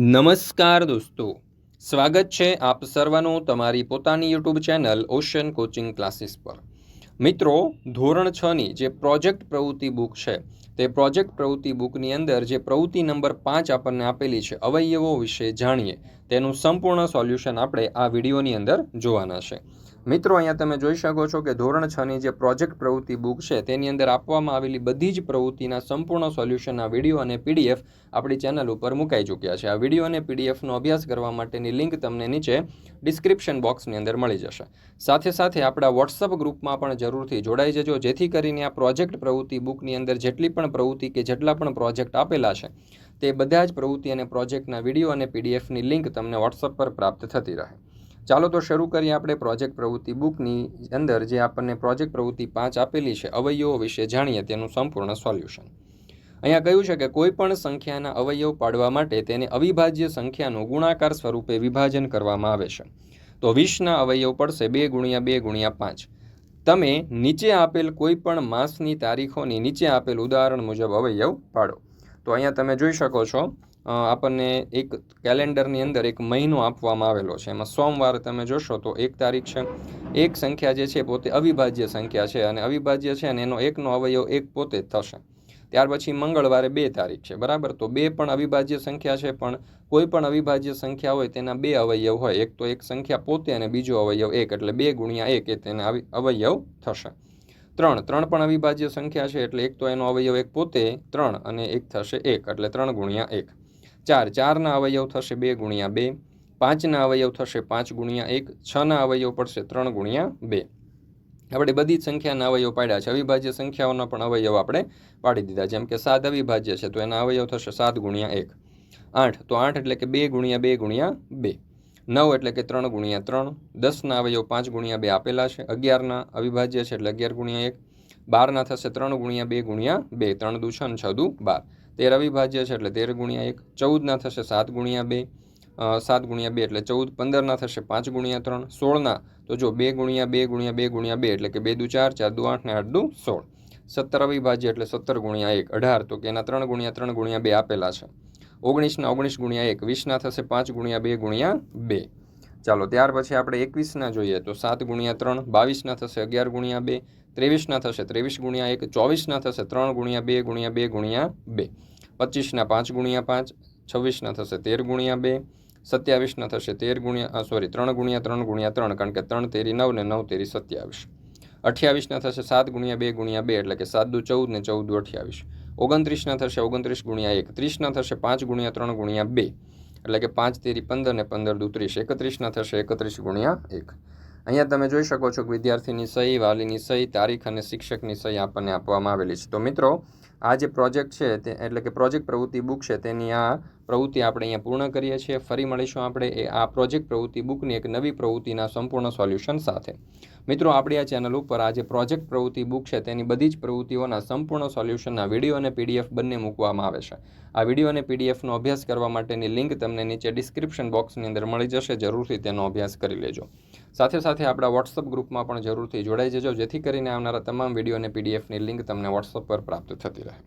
નમસ્કાર દોસ્તો. સ્વાગત છે આપ સર્વનું તમારી પોતાની YouTube channel Ocean Coaching Classes પર. મિત્રો, ધોરણ છની જે પ્રોજેક્ટ પ્રવૃત્તિ બુક છે, તે પ્રોજેક્ટ પ્રવૃત્તિ બુકની અંદર જે પ્રવૃત્તિ નંબર પાંચ આપણને આપેલી છે, અવયવો વિશે જાણીએ. તેનું સંપૂર્ણ સોલ્યુશન આપણે આ વિડીયોની અંદર જોવાના છે. મિત્રો, અહીંયા તમે જોઈ શકો છો કે ધોરણ છની જે પ્રોજેક્ટ પ્રવૃત્તિ બુક છે, તેની અંદર આપવામાં આવેલી બધી જ પ્રવૃત્તિના સંપૂર્ણ સોલ્યુશનના વીડિયો અને પીડીએફ આપણી ચેનલ ઉપર મુકાઈ ચૂક્યા છે. આ વીડિયો અને પીડીએફનો અભ્યાસ કરવા માટેની લિંક તમને નીચે ડિસ્ક્રિપ્શન બોક્સની અંદર મળી જશે. સાથે સાથે આપણા વોટ્સઅપ ગ્રુપમાં પણ જરૂરથી જોડાઈ જજો, જેથી કરીને આ પ્રોજેક્ટ પ્રવૃત્તિ બુકની અંદર જેટલી પણ પ્રવૃત્તિ કે જેટલા પણ પ્રોજેક્ટ આપેલા છે તે બધા જ પ્રવૃત્તિ અને પ્રોજેક્ટના વીડિયો અને પીડીએફની લિંક તમને વોટ્સઅપ પર પ્રાપ્ત થતી રહે. ચાલો તો શરૂ કરીએ આપણે પ્રોજેક્ટ પ્રવૃત્તિ બુકની અંદર જે આપણને પ્રોજેક્ટ પ્રવૃત્તિ પાંચ આપેલી છે, અવયવો વિશે જાણીએ તેનું સંપૂર્ણ સોલ્યુશન. અહીંયા કહ્યું છે કે કોઈ પણ સંખ્યાના અવયવ પાડવા માટે તેને અવિભાજ્ય સંખ્યાનું ગુણાકાર સ્વરૂપે વિભાજન કરવામાં આવે છે. તો વીસના અવયવ પડશે બે ગુણ્યા બે ગુણ્યા પાંચ. તમે નીચે આપેલ કોઈ પણ માસની તારીખોની નીચે આપેલ ઉદાહરણ મુજબ અવયવ પાડો. તો અહીંયા તમે જોઈ શકો છો આપણને એક કેલેન્ડરની અંદર એક મહિનો આપવામાં આવેલો છે. એમાં સોમવાર તમે જોશો તો એક તારીખ છે. એક સંખ્યા જે છે પોતે અવિભાજ્ય સંખ્યા છે અને અવિભાજ્ય છે અને એનો એકનો અવયવ એક પોતે થશે. ત્યાર પછી મંગળવારે બે તારીખ છે, બરાબર? તો બે પણ અવિભાજ્ય સંખ્યા છે, પણ કોઈ પણ અવિભાજ્ય સંખ્યા હોય તેના બે અવયવ હોય. એક તો એક સંખ્યા પોતે અને બીજો અવયવ એક, એટલે બે ગુણ્યા એક એ તેને અવયવ થશે. ત્રણ. ત્રણ પણ અવિભાજ્ય સંખ્યા છે એટલે એક તો એનો અવયવ એક પોતે, ત્રણ અને એક થશે એક, એટલે ત્રણ ગુણ્યા એક. ચાર. ચારના અવયવ થશે બે ગુણ્યા બે. પાંચના અવયવ થશે પાંચ ગુણ્યા એક. છના અવયવ પડશે ત્રણ ગુણ્યા બે. આપણે બધી જ સંખ્યાના અવયવ પાડ્યા છે. અવિભાજ્ય સંખ્યાઓના પણ અવયવ આપણે પાડી દીધા. જેમ કે સાત અવિભાજ્ય છે, તો એના અવયવ થશે સાત ગુણ્યા એક. આઠ. તો આઠ એટલે કે બે ગુણ્યા બે ગુણ્યા બે. નવ એટલે કે ત્રણ ગુણ્યા ત્રણ, દસના અવયવ પાંચ ગુણ્યા બે આપેલા છે, અગિયારના અવિભાજ્ય છે એટલે અગિયાર ગુણ્યા એક, બારના થશે ત્રણ ગુણ્યા બે ગુણ્યા બે, ત્રણ દુ છ છ દુ બાર. તેર અવિભાજ્ય છે એટલે તેર ગુણ્યા એક, ચૌદના થશે સાત ગુણ્યા બે સાત ગુણ્યા બે એટલે ચૌદ, પંદરના થશે પાંચ ગુણ્યા ત્રણ, સોળના, તો જો બે ગુણ્યા બે ગુણ્યા બે ગુણ્યા બે એટલે કે બે દુ ચાર ચાર દુ આઠ ને આઠ દુ સોળ. સત્તર અવિભાજ્ય એટલે સત્તર ગુણ્યા એક, અઢાર, તો કે એના ત્રણ ગુણ્યા ત્રણ ગુણ્યા બે આપેલા છે. ઓગણીસના ઓગણીસ ગુણ્યા એક વીસના થશે પાંચ ગુણ્યા બે ગુણ્યા બે. ચાલો, ત્યાર પછી આપણે એકવીસના જોઈએ તો સાત ગુણ્યા ત્રણ બાવીસના થશે અગિયાર ગુણ્યા બે ત્રેવીસના થશે ત્રેવીસ ગુણ્યા એક ચોવીસના થશે ત્રણ ગુણ્યા બે ગુણ્યા બે ગુણ્યા બે. પચીસના પાંચ ગુણ્યા પાંચ છવ્વીસના થશે તેર ગુણ્યા બે સત્યાવીસના થશે તેર ગુણ્યા સોરી ત્રણ ગુણ્યા ત્રણ ગુણ્યા ત્રણ, કારણ કે ત્રણ તેરી નવ ને નવ તેરી સત્યાવીસ. અઠ્યાવીસના થશે સાત ગુણ્યા બે ગુણ્યા બે, એટલે કે સાત દુ ચૌદ ને ચૌદ અઠ્યાવીસ. ઓગણત્રીસના થશે ઓગણત્રીસ ગુણ્યા એક ત્રીસના થશે પાંચ ગુણ્યા ત્રણ ગુણ્યા બે. એટલે કે પાંચ તેરી પંદર ને પંદર દુ ત્રીસ એકત્રીસના થશે એકત્રીસ ગુણ્યા એક. અહીંયા તમે જોઈ શકો છો કે વિદ્યાર્થીની સહી, વાલીની સહી, તારીખ અને શિક્ષકની સહી આપણને આપવામાં આવેલી છે. તો મિત્રો, આ જે પ્રોજેક્ટ છે તે, એટલે કે પ્રોજેક્ટ પ્રવૃત્તિ બુક છે, તેની આ પ્રવૃત્તિ આપણે અહીંયા પૂર્ણ કરીએ છીએ. ફરી મળીશું આપણે એ આ પ્રોજેક્ટ પ્રવૃત્તિ બુકની એક નવી પ્રવૃત્તિના સંપૂર્ણ સોલ્યુશન સાથે. મિત્રો, આપણી આ ચેનલ ઉપર આ જે પ્રોજેક્ટ પ્રવૃત્તિ બુક છે તેની બધી જ પ્રવૃત્તિઓના સંપૂર્ણ સોલ્યુશનના વીડિયો અને પીડીએફ બંને મૂકવામાં આવે છે. આ વીડિયો અને પીડીએફનો અભ્યાસ કરવા માટેની લિંક તમને નીચે ડિસ્ક્રિપ્શન બોક્સની અંદર મળી જશે. જરૂરથી તેનો અભ્યાસ કરી લેજો. સાથે સાથે આપણા વોટ્સઅપ ગ્રુપમાં પણ જરૂરથી જોડાઈ જજો, જેથી કરીને આવનારા તમામ વીડિયો અને પીડીએફની લિંક તમને વોટ્સઅપ પર પ્રાપ્ત થતી રહે.